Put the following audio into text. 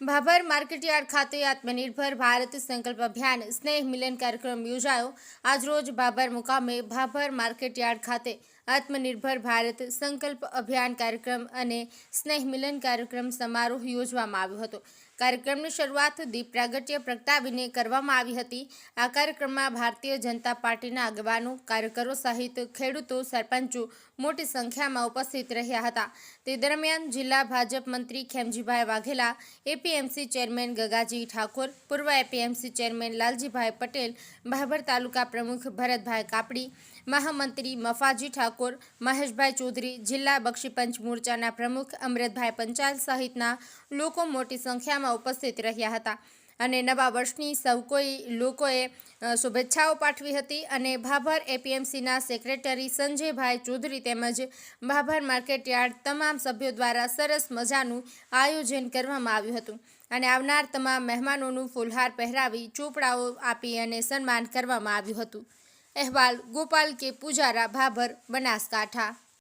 Bhabhar market yard ખાતે આત્મનિર્ભર ભારત સંકલ્પ અભિયાન સ્નેહ મિલન કાર્યક્રમ યોજાયો. આજરોજ ભાભર મુકામે ભાભર માર્કેટયાર્ડ ખાતે આત્મનિર્ભર ભારત સંકલ્પ અભિયાન કાર્યક્રમ અને સ્નેહ મિલન કાર્યક્રમ સમારોહ યોજવામાં આવ્યો હતો. કાર્યક્રમની શરૂઆત દીપ પ્રાગટ્ય પ્રગટાવીને કરવામાં આવી હતી. આ કાર્યક્રમમાં ભારતીય જનતા પાર્ટીના આગેવાનો, કાર્યકરો સહિત ખેડૂતો, સરપંચો મોટી સંખ્યામાં ઉપસ્થિત રહ્યા હતા. તે દરમિયાન જિલ્લા ભાજપ મંત્રી ખેમજીભાઈ વાઘેલા, એપીએમસી ચેરમેન ગગાજી ઠાકોર, પૂર્વ એપીએમસી ચેરમેન લાલજીભાઈ પટેલ, ભાભર તાલુકા પ્રમુખ ભરતભાઈ કાપડી, મહામંત્રી મફાજી ઠાકોર, મહેશભાઈ ચૌધરી, જિલ્લા બક્ષીપંચ મોરચાના પ્રમુખ અમૃતભાઈ પંચાલ સહિતના લોકો મોટી સંખ્યામાં ઉપસ્થિત રહ્યા હતા. અને નવા વર્ષની સૌ કોઈ લોકોએ શુભેચ્છાઓ પાઠવી હતી અને ભાભર એપીએમસીના સેક્રેટરી સંજયભાઈ ચૌધરી તેમજ ભાભર માર્કેટયાર્ડ તમામ સભ્યો દ્વારા સરસ મજાનું આયોજન કરવામાં આવ્યું હતું. અને આવનાર તમામ મહેમાનોનું ફૂલહાર પહેરાવી ચોપડાઓ આપી અને સન્માન કરવામાં આવ્યું હતું. અહેવાલ, ગોપાલ કે પૂજારા, ભાભર બનાસકાંઠા.